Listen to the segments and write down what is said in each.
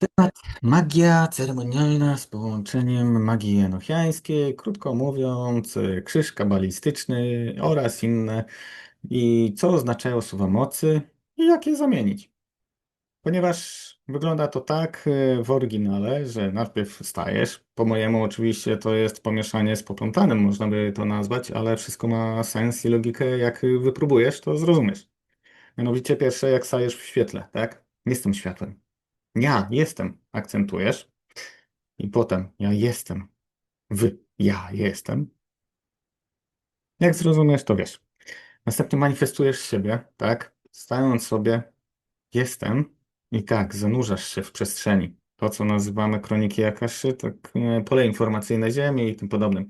Temat magia ceremonialna z połączeniem magii enochiańskiej, krótko mówiąc, krzyż kabalistyczny oraz inne. I co oznaczają słowa mocy i jak je zamienić. Ponieważ wygląda to tak y, w oryginale, że najpierw wstajesz. Po mojemu oczywiście to jest pomieszanie z poplątanym, można by to nazwać, ale wszystko ma sens i logikę. Jak wypróbujesz, to zrozumiesz. Mianowicie pierwsze, jak stajesz w świetle, tak? Jestem światłem. Ja jestem, akcentujesz. I potem ja jestem. Wy, ja jestem. Jak zrozumiesz, to wiesz. Następnie manifestujesz siebie, tak? Stając sobie, jestem i tak, zanurzasz się w przestrzeni. To, co nazywamy kroniki Akaszy, tak e, pole informacyjne Ziemi i tym podobnym.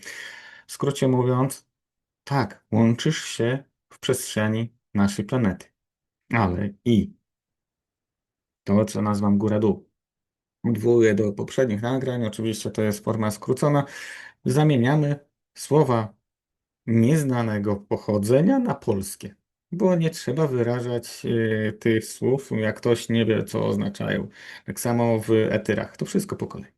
W skrócie mówiąc, tak, łączysz się w przestrzeni naszej planety. Ale i to, co nazywam góra-dół. Odwołuję do poprzednich nagrań, oczywiście to jest forma skrócona. Zamieniamy słowa nieznanego pochodzenia na polskie, bo nie trzeba wyrażać y, tych słów, jak ktoś nie wie, co oznaczają. Tak samo w etyrach, to wszystko po kolei,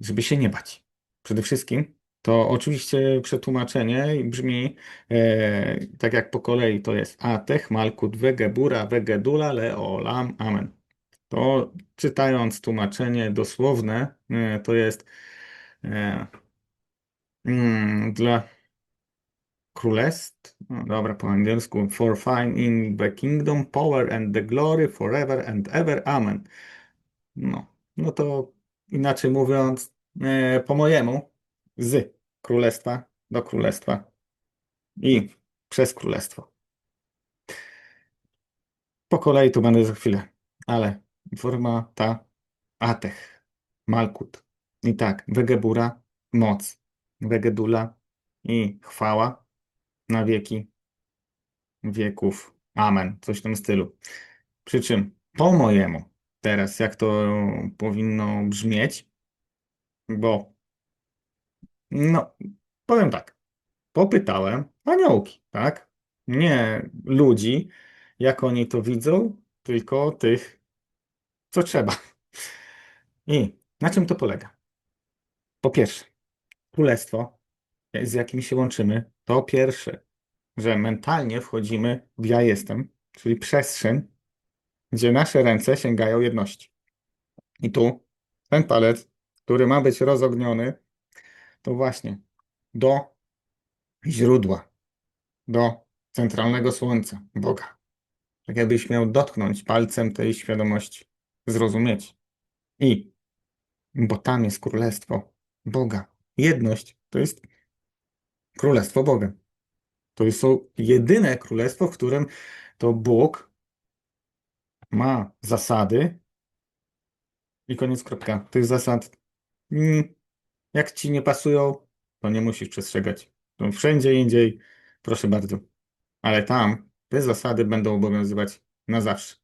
żeby się nie bać. Przede wszystkim to oczywiście przetłumaczenie brzmi e, tak jak po kolei to jest Atech, Malkut, Wegebura, Wegedula, Leolam, Amen. To czytając tłumaczenie dosłowne, e, to jest e, mm, dla królestw, no dobra, po angielsku, for fine in the kingdom, power and the glory forever and ever, amen. No, no to inaczej mówiąc, po mojemu, z królestwa do królestwa i przez królestwo. Po kolei tu będę za chwilę, ale forma ta Atech, Malkut. I tak, Wegebura, moc, Wegedula i chwała na wieki wieków. Amen. Coś w tym stylu. Przy czym po mojemu, teraz jak to powinno brzmieć, bo no, powiem tak, popytałem aniołki, tak? Nie ludzi, jak oni to widzą, tylko tych, co trzeba. I na czym to polega? Po pierwsze, królestwo, z jakim się łączymy, to pierwsze, że mentalnie wchodzimy w ja jestem, czyli przestrzeń, gdzie nasze ręce sięgają jedności. I tu ten palec, który ma być rozogniony, to właśnie do źródła, do centralnego słońca, Boga. Tak jakbyś miał dotknąć palcem tej świadomości, zrozumieć. I, bo tam jest królestwo Boga. Jedność to jest królestwo Boga. To jest jedyne królestwo, w którym to Bóg ma zasady i koniec kropka. Tych zasad, mm, jak ci nie pasują, to nie musisz przestrzegać. To wszędzie indziej, proszę bardzo. Ale tam te zasady będą obowiązywać na zawsze.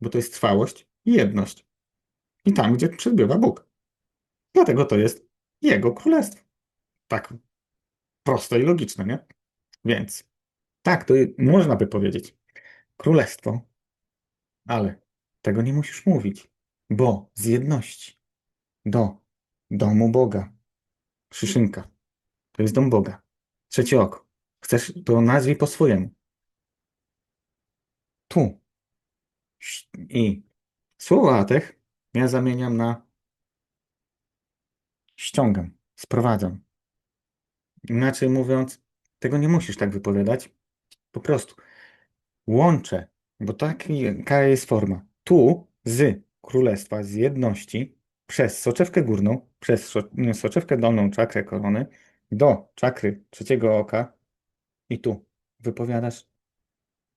Bo to jest trwałość i jedność. I tam, gdzie przebywa Bóg. Dlatego to jest Jego królestwo. Tak proste i logiczne, nie? Więc tak, to można by powiedzieć królestwo, ale tego nie musisz mówić, bo z jedności do domu Boga, Szyszynka, to jest dom Boga, trzecie oko. Chcesz, to nazwij po swojemu. Tu. I słowo atech ja zamieniam na ściągam, sprowadzam. Inaczej mówiąc, tego nie musisz tak wypowiadać. Po prostu łączę, bo taka jest forma. Tu z królestwa, z jedności, przez soczewkę górną, przez soczewkę dolną czakrę korony, do czakry trzeciego oka i tu wypowiadasz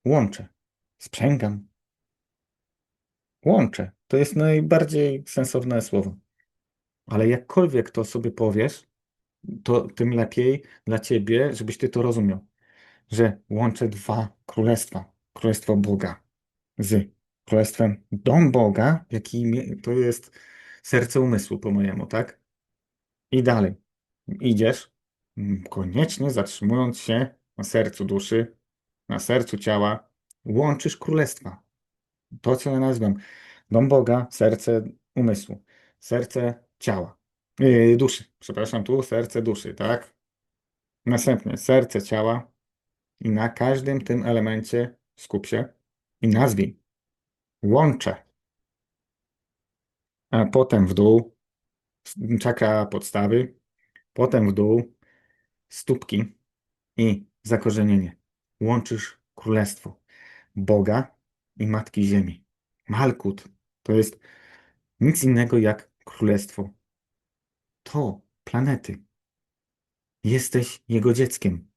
łączę, sprzęgam. Łączę. To jest najbardziej sensowne słowo. Ale jakkolwiek to sobie powiesz, to tym lepiej dla ciebie, żebyś ty to rozumiał, że łączę dwa królestwa. Królestwo Boga z królestwem dom Boga, jaki to jest serce umysłu po mojemu, tak? I dalej. Idziesz, koniecznie zatrzymując się na sercu duszy, na sercu ciała, łączysz królestwa. To, co ja nazywam dom Boga, serce umysłu, serce ciała, yy, duszy, przepraszam, tu serce duszy, tak? Następnie serce ciała i na każdym tym elemencie skup się i nazwij. Łącze. A potem w dół czakra podstawy, potem w dół stópki i zakorzenienie. Łączysz królestwo Boga i Matki Ziemi. Malkut to jest nic innego jak królestwo. To planety. Jesteś jego dzieckiem.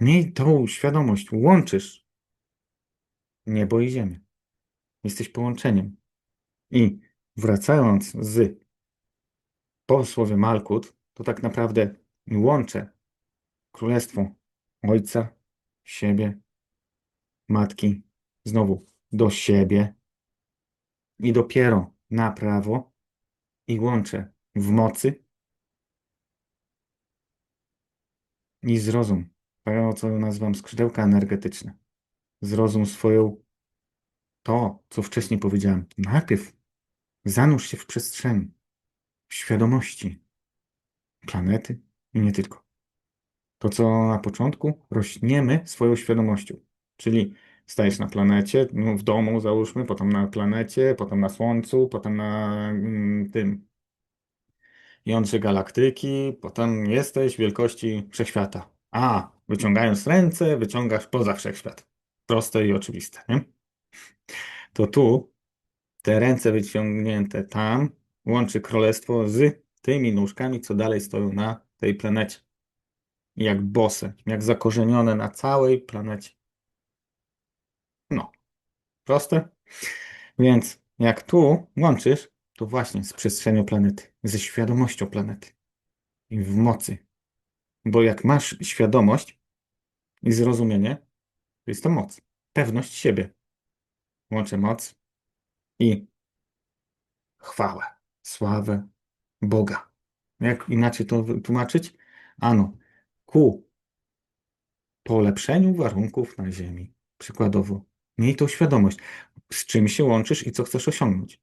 Miej tą świadomość. Łączysz niebo i ziemię. Jesteś połączeniem. I wracając z po słowie Malkut, to tak naprawdę łączę królestwo ojca, siebie, matki, znowu do siebie i dopiero na prawo i łączę w mocy i zrozum to, co nazywam skrzydełka energetyczne. Zrozum swoją to, co wcześniej powiedziałem. Najpierw zanurz się w przestrzeni, w świadomości planety i nie tylko. To, co na początku, rośniemy swoją świadomością. Czyli stajesz na planecie, no w domu załóżmy, potem na planecie, potem na Słońcu, potem na mm, tym jądrze galaktyki, potem jesteś wielkości wszechświata. A, wyciągając ręce, wyciągasz poza wszechświat. Proste i oczywiste, nie? To tu te ręce wyciągnięte tam łączy królestwo z tymi nóżkami, co dalej stoją na tej planecie. Jak bose, jak zakorzenione na całej planecie. Proste. Więc jak tu łączysz, to właśnie z przestrzenią planety, ze świadomością planety i w mocy. Bo jak masz świadomość i zrozumienie, to jest to moc, pewność siebie. Łączę moc i chwałę, sławę Boga. Jak inaczej to tłumaczyć? Ano, ku polepszeniu warunków na Ziemi. Przykładowo, miej tą świadomość, z czym się łączysz i co chcesz osiągnąć.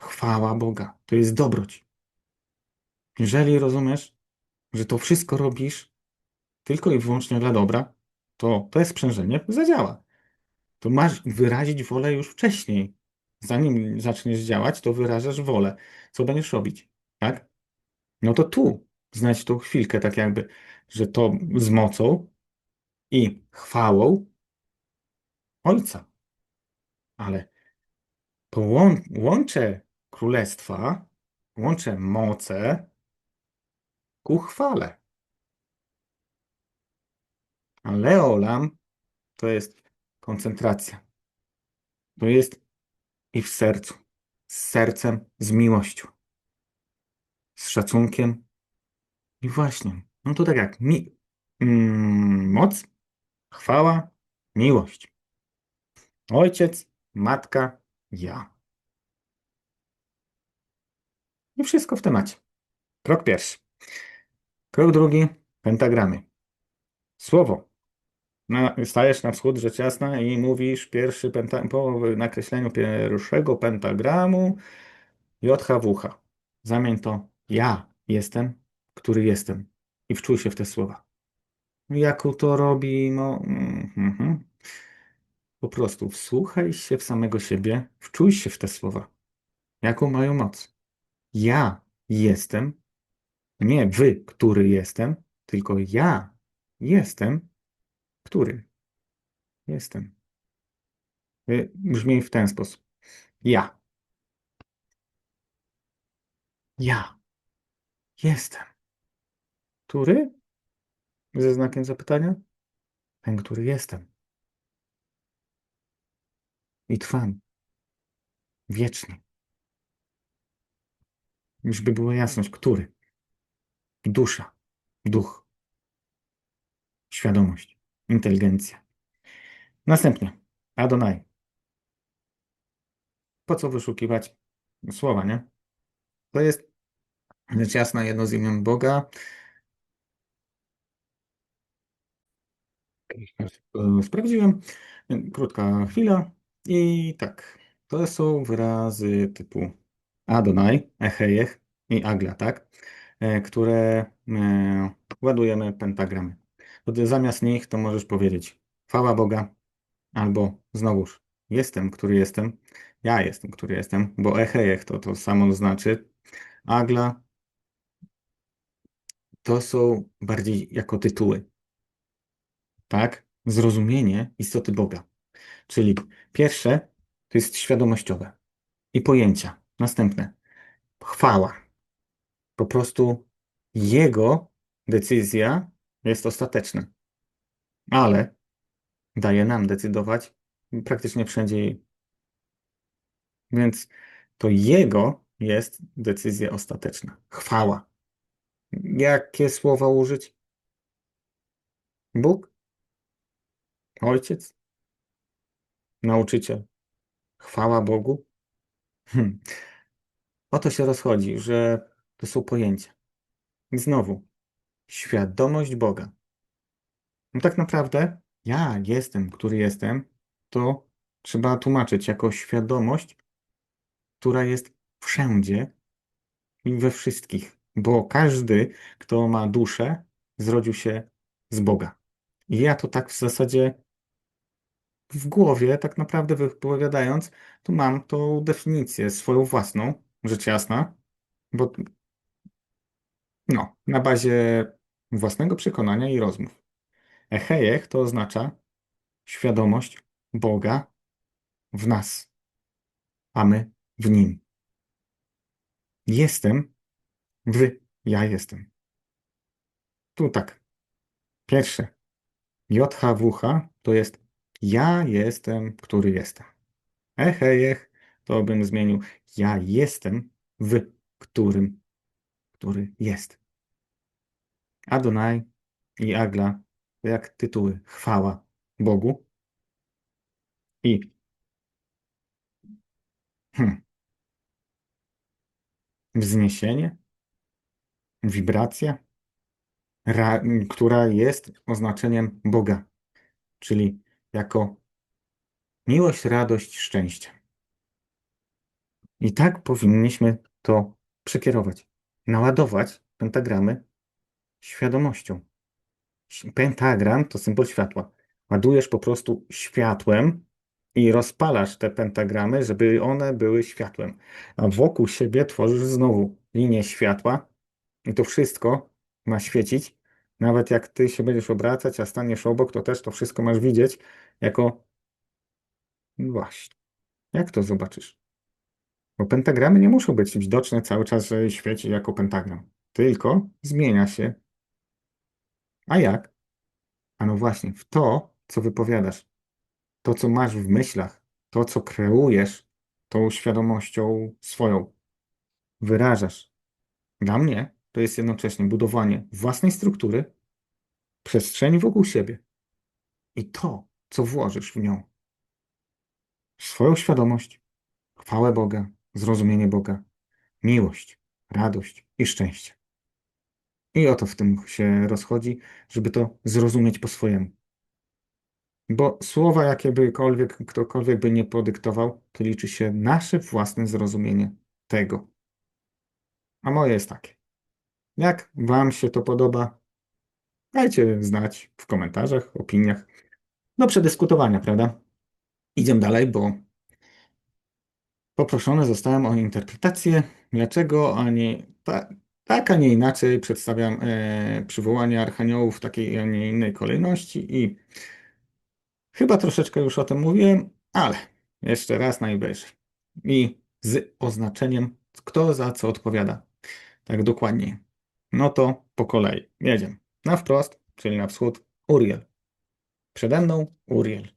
Chwała Boga, to jest dobroć. Jeżeli rozumiesz, że to wszystko robisz tylko i wyłącznie dla dobra, to to jest sprzężenie, zadziała. To masz wyrazić wolę już wcześniej. Zanim zaczniesz działać, to wyrażasz wolę. Co będziesz robić? Tak? No to tu znajdź tą chwilkę, tak jakby, że to z mocą i chwałą Ojca. Ale połączę królestwa, łączę moce ku chwale. A Leolam to jest koncentracja. To jest i w sercu, z sercem, z miłością, z szacunkiem. I właśnie, no to tak jak mi, mm, moc, chwała, miłość. Ojciec, matka, ja. I wszystko w temacie. Krok pierwszy. Krok drugi, pentagramy. Słowo. Na, stajesz na wschód rzecz jasna i mówisz pierwszy penta, po nakreśleniu pierwszego pentagramu JHWH. Zamień to ja jestem, który jestem. I wczuj się w te słowa. Jaką to robi, no... Mm, mm, po prostu wsłuchaj się w samego siebie, wczuj się w te słowa. Jaką mają moc? Ja jestem, nie wy, który jestem, tylko ja jestem, który jestem. Y, brzmi w ten sposób. Ja. Ja jestem. Który? Ze znakiem zapytania? Ten, który jestem. I trwam. Wiecznie. Już by była jasność, który? Dusza, duch, świadomość, inteligencja. Następnie Adonai. Po co wyszukiwać słowa, nie? To jest rzecz jasna jedno z imion Boga. Sprawdziłem. Krótka chwila. I tak, to są wyrazy typu Adonai, Echejech i Agla, tak? E, które e, ładujemy pentagramy. Zamiast nich to możesz powiedzieć chwała Boga albo znowuż jestem, który jestem, ja jestem, który jestem, bo Echejech to to samo znaczy. Agla to są bardziej jako tytuły. Tak? Zrozumienie istoty Boga. Czyli pierwsze to jest świadomościowe i pojęcia. Następne chwała. Po prostu jego decyzja jest ostateczna. Ale daje nam decydować praktycznie wszędzie. Więc to jego jest decyzja ostateczna. Chwała. Jakie słowa użyć? Bóg? Ojciec? Nauczyciel? Chwała Bogu? Hmm. O to się rozchodzi, że to są pojęcia. I znowu, świadomość Boga. No tak naprawdę ja jestem, który jestem, to trzeba tłumaczyć jako świadomość, która jest wszędzie i we wszystkich, bo każdy, kto ma duszę, zrodził się z Boga. I ja to tak w zasadzie w głowie, tak naprawdę wypowiadając, to mam tą definicję swoją własną, rzecz jasna, bo no, na bazie własnego przekonania i rozmów. Echejech to oznacza świadomość Boga w nas, a my w Nim. Jestem w ja jestem. Tu tak. Pierwsze. JHWH to jest ja jestem, który jestem. Echejech to bym zmienił ja jestem w którym, który jest. Adonai i Agla jak tytuły chwała Bogu i hmm, wzniesienie, wibracja, ra, która jest oznaczeniem Boga, czyli jako miłość, radość, szczęście. I tak powinniśmy to przekierować, naładować pentagramy świadomością. Pentagram to symbol światła. Ładujesz po prostu światłem i rozpalasz te pentagramy, żeby one były światłem. A wokół siebie tworzysz znowu linię światła i to wszystko ma świecić. Nawet jak ty się będziesz obracać, a staniesz obok, to też to wszystko masz widzieć jako. No właśnie. Jak to zobaczysz? Bo pentagramy nie muszą być widoczne cały czas, że świeci jako pentagram. Tylko zmienia się a jak? A no właśnie, w to, co wypowiadasz, to, co masz w myślach, to, co kreujesz tą świadomością swoją, wyrażasz. Dla mnie to jest jednocześnie budowanie własnej struktury, przestrzeni wokół siebie i to, co włożysz w nią. Swoją świadomość, chwałę Boga, zrozumienie Boga, miłość, radość i szczęście. I o to w tym się rozchodzi, żeby to zrozumieć po swojemu. Bo słowa, jakiekolwiek ktokolwiek by nie podyktował, to liczy się nasze własne zrozumienie tego. A moje jest takie. Jak Wam się to podoba, dajcie znać w komentarzach, opiniach. Do przedyskutowania, prawda? Idziemy dalej, bo poproszony zostałem o interpretację, dlaczego, a nie ta, tak, a nie inaczej przedstawiam e, przywołanie archaniołów w takiej, a nie innej kolejności i chyba troszeczkę już o tym mówiłem, ale jeszcze raz najwyżej. I z oznaczeniem, kto za co odpowiada. Tak dokładnie. No to po kolei. Jedziemy. Na wprost, czyli na wschód, Uriel. Przede mną Uriel.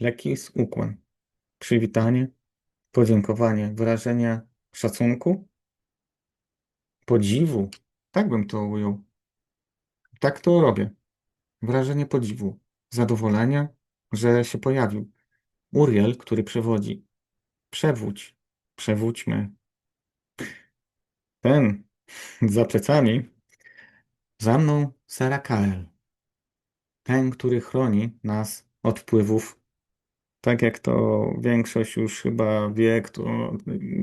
Lekki ukłon. Przywitanie, podziękowanie, wyrażenie szacunku podziwu. Tak bym to ujął. Tak to robię. Wrażenie podziwu, zadowolenia, że się pojawił. Uriel, który przewodzi. Przewódź, przewódźmy. Ten za plecami, za mną Sarakael. Ten, który chroni nas od wpływów tak jak to większość już chyba wie, to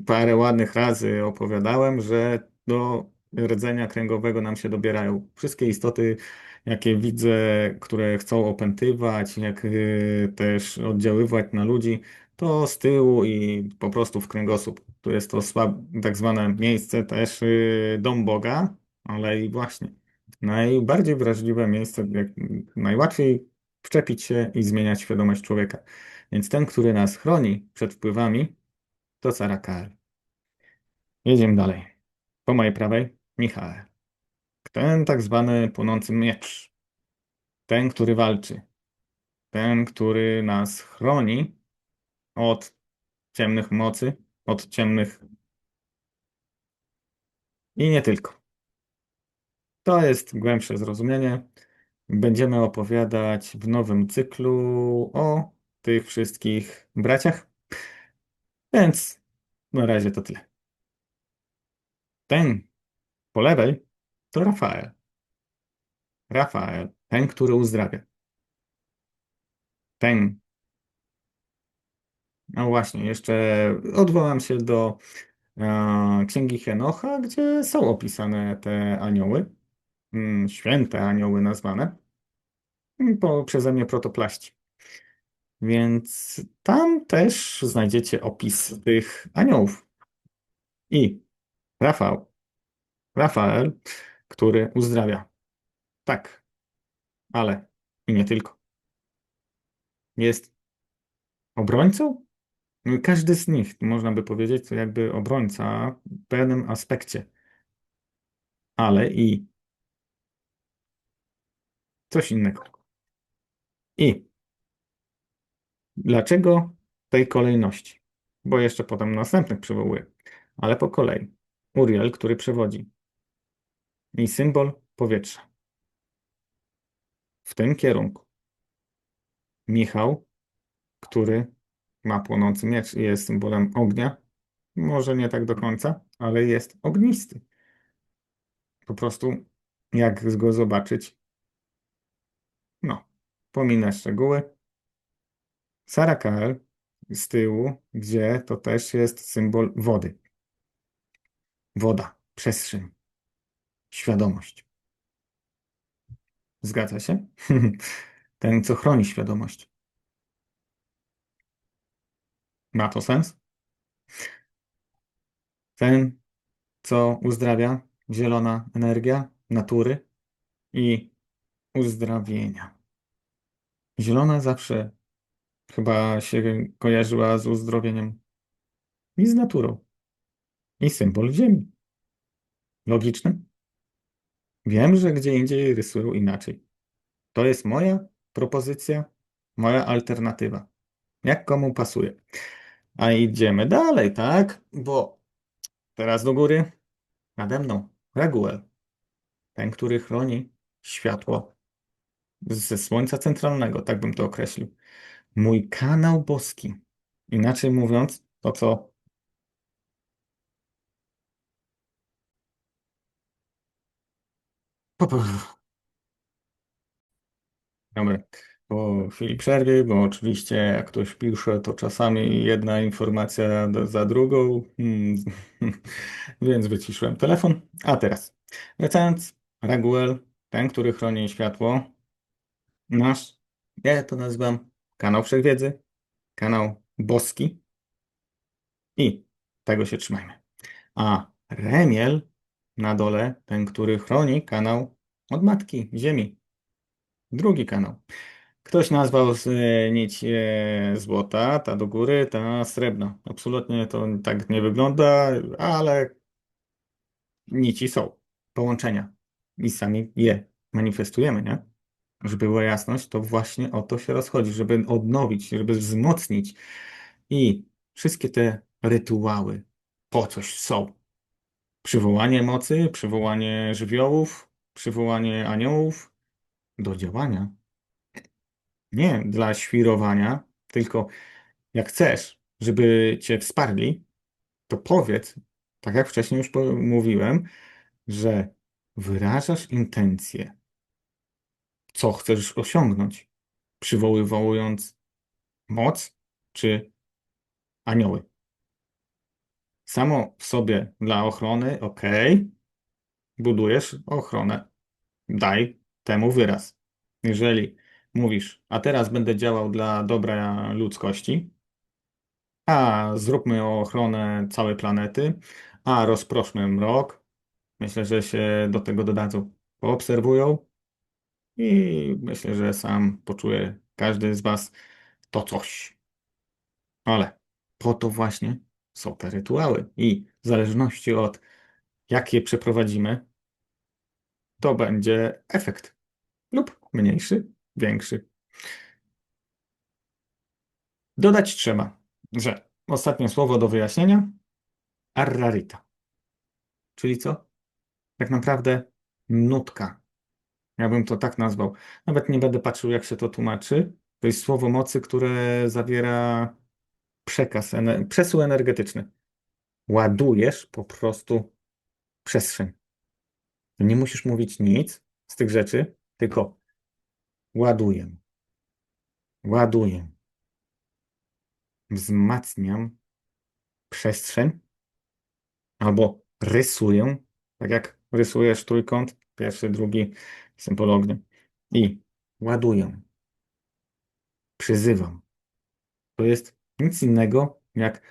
parę ładnych razy opowiadałem, że do rdzenia kręgowego nam się dobierają wszystkie istoty, jakie widzę, które chcą opętywać, jak y, też oddziaływać na ludzi, to z tyłu i po prostu w kręgosłup. Tu jest to słab, tak zwane miejsce też y, dom Boga, ale i właśnie najbardziej wrażliwe miejsce, jak najłatwiej wczepić się i zmieniać świadomość człowieka. Więc ten, który nas chroni przed wpływami, to Sarakael. Jedziemy dalej. Po mojej prawej Michał. Ten tak zwany płonący miecz. Ten, który walczy. Ten, który nas chroni od ciemnych mocy, od ciemnych i nie tylko. To jest głębsze zrozumienie. Będziemy opowiadać w nowym cyklu o tych wszystkich braciach. Więc na razie to tyle. Ten po lewej to Rafael. Rafael, ten, który uzdrawia. Ten. No właśnie, jeszcze odwołam się do e, Księgi Henocha, gdzie są opisane te anioły, mm, święte anioły nazwane, po, przeze mnie protoplaści. Więc tam też znajdziecie opis tych aniołów. I Rafał, Rafael, który uzdrawia. Tak, ale i nie tylko. Jest obrońcą? Każdy z nich, można by powiedzieć, to jakby obrońca w pewnym aspekcie. Ale i coś innego. I Dlaczego tej kolejności? Bo jeszcze potem następnych przywołuję, ale po kolei. Uriel, który przewodzi. I symbol powietrza. W tym kierunku. Michał, który ma płonący miecz i jest symbolem ognia. Może nie tak do końca, ale jest ognisty. Po prostu, jak go zobaczyć? No, pominę szczegóły. Sarakael z tyłu, gdzie to też jest symbol wody. Woda, przestrzeń, świadomość. Zgadza się? Ten, co chroni świadomość. Ma to sens? Ten, co uzdrawia, zielona energia natury i uzdrawienia. Zielona zawsze chyba się kojarzyła z uzdrowieniem i z naturą. I symbol ziemi. Logiczne? Wiem, że gdzie indziej rysują inaczej. To jest moja propozycja, moja alternatywa. Jak komu pasuje. A idziemy dalej, tak? Bo teraz do góry nade mną Raguel. Ten, który chroni światło ze słońca centralnego, tak bym to określił mój kanał boski. Inaczej mówiąc, to co Dobra, po chwili przerwy, bo oczywiście jak ktoś pisze, to czasami jedna informacja za drugą, hmm. więc wyciszyłem telefon. A teraz, wracając, Raguel, ten, który chroni światło, nasz, ja to nazywam kanał Wszechwiedzy, kanał Boski i tego się trzymajmy. A Remiel na dole, ten, który chroni kanał od Matki Ziemi. Drugi kanał. Ktoś nazwał z, e, nić e, złota, ta do góry, ta srebrna. Absolutnie to tak nie wygląda, ale nici są, połączenia i sami je manifestujemy, nie? żeby była jasność, to właśnie o to się rozchodzi, żeby odnowić, żeby wzmocnić. I wszystkie te rytuały po coś są. Przywołanie mocy, przywołanie żywiołów, przywołanie aniołów do działania. Nie dla świrowania, tylko jak chcesz, żeby cię wsparli, to powiedz, tak jak wcześniej już mówiłem, że wyrażasz intencję co chcesz osiągnąć, przywoływując moc, czy anioły. Samo w sobie dla ochrony, ok, budujesz ochronę. Daj temu wyraz. Jeżeli mówisz, a teraz będę działał dla dobra ludzkości, a zróbmy ochronę całej planety, a rozproszmy mrok, myślę, że się do tego dodadzą, poobserwują. I myślę, że sam poczuje każdy z Was to coś. Ale po to właśnie są te rytuały. I w zależności od jak je przeprowadzimy, to będzie efekt lub mniejszy, większy. Dodać trzeba, że ostatnie słowo do wyjaśnienia arrarita. Czyli co? Tak naprawdę nutka. Ja bym to tak nazwał. Nawet nie będę patrzył, jak się to tłumaczy. To jest słowo mocy, które zawiera przekaz, ener przesył energetyczny. Ładujesz po prostu przestrzeń. Nie musisz mówić nic z tych rzeczy, tylko ładuję. Ładuję. Wzmacniam przestrzeń albo rysuję, tak jak rysujesz trójkąt, pierwszy, drugi, symbol ognia i ładuję. Przyzywam. To jest nic innego jak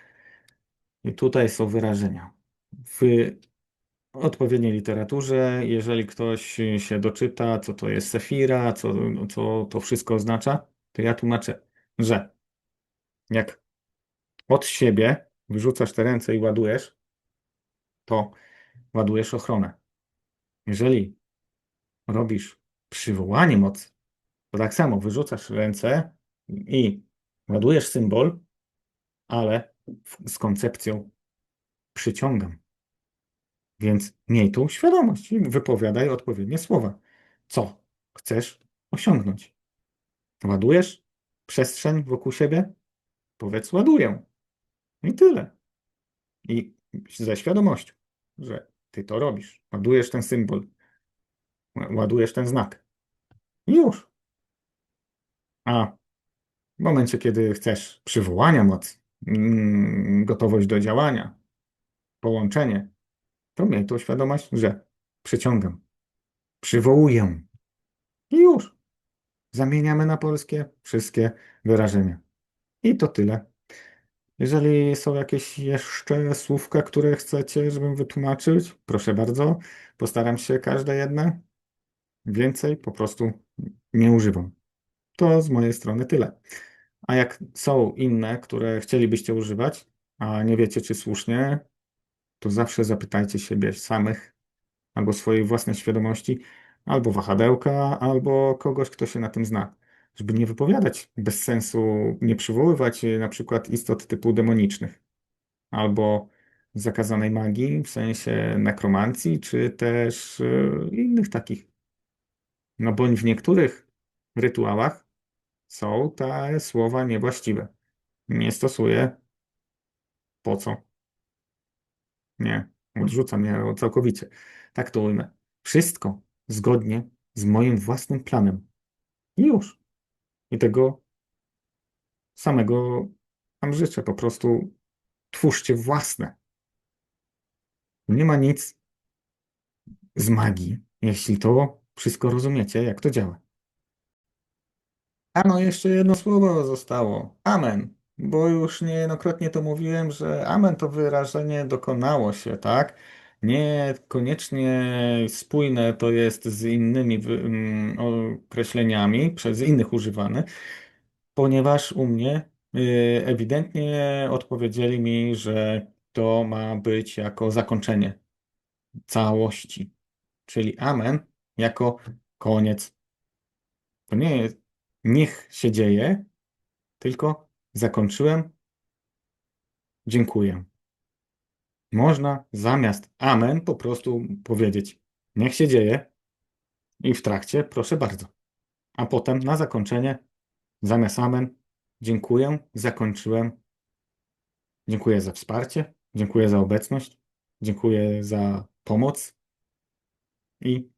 i tutaj są wyrażenia. W odpowiedniej literaturze, jeżeli ktoś się doczyta, co to jest sefira, co, co to wszystko oznacza, to ja tłumaczę, że jak od siebie wyrzucasz te ręce i ładujesz, to ładujesz ochronę. Jeżeli robisz przywołanie mocy, to tak samo wyrzucasz ręce i ładujesz symbol, ale z koncepcją przyciągam. Więc miej tu świadomość i wypowiadaj odpowiednie słowa. Co chcesz osiągnąć? Ładujesz przestrzeń wokół siebie? Powiedz, ładuję. I tyle. I ze świadomością, że ty to robisz. Ładujesz ten symbol. Ładujesz ten znak. I już. A w momencie, kiedy chcesz przywołania mocy, mm, gotowość do działania, połączenie, to miej tu świadomość, że przyciągam, przywołuję i już. Zamieniamy na polskie wszystkie wyrażenia. I to tyle. Jeżeli są jakieś jeszcze słówka, które chcecie, żebym wytłumaczyć, proszę bardzo, postaram się każde jedne. Więcej po prostu nie używam. To z mojej strony tyle. A jak są inne, które chcielibyście używać, a nie wiecie, czy słusznie, to zawsze zapytajcie siebie samych albo swojej własnej świadomości, albo wahadełka, albo kogoś, kto się na tym zna. Żeby nie wypowiadać bez sensu, nie przywoływać na przykład istot typu demonicznych, albo zakazanej magii, w sensie nekromancji, czy też e, innych takich. No bądź w niektórych rytuałach są te słowa niewłaściwe. Nie stosuję. Po co? Nie, odrzucam je całkowicie. Tak to ujmę. Wszystko zgodnie z moim własnym planem. I już. I tego samego Wam życzę. Po prostu twórzcie własne. Nie ma nic z magii, jeśli to wszystko rozumiecie, jak to działa. A no, jeszcze jedno słowo zostało. Amen. Bo już niejednokrotnie to mówiłem, że amen to wyrażenie dokonało się, tak? Niekoniecznie spójne to jest z innymi mm, określeniami, przez innych używane, ponieważ u mnie y, ewidentnie odpowiedzieli mi, że to ma być jako zakończenie całości, czyli amen jako koniec. To nie jest niech się dzieje, tylko zakończyłem, dziękuję. Można zamiast amen po prostu powiedzieć niech się dzieje i w trakcie proszę bardzo. A potem na zakończenie zamiast amen dziękuję, zakończyłem. Dziękuję za wsparcie, dziękuję za obecność, dziękuję za pomoc i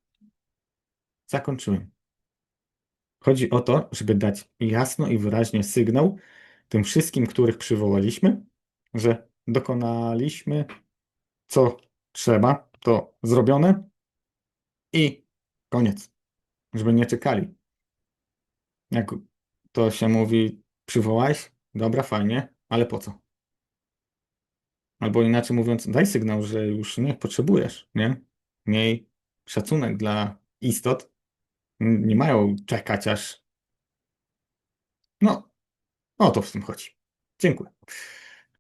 zakończyłem. Chodzi o to, żeby dać jasno i wyraźnie sygnał, tym wszystkim, których przywołaliśmy, że dokonaliśmy co trzeba, to zrobione i koniec. Żeby nie czekali. Jak to się mówi, przywołałeś? Dobra, fajnie, ale po co? Albo inaczej mówiąc, daj sygnał, że już nie potrzebujesz, nie? Miej szacunek dla istot. Nie mają czekać aż. No, o to w tym chodzi. Dziękuję.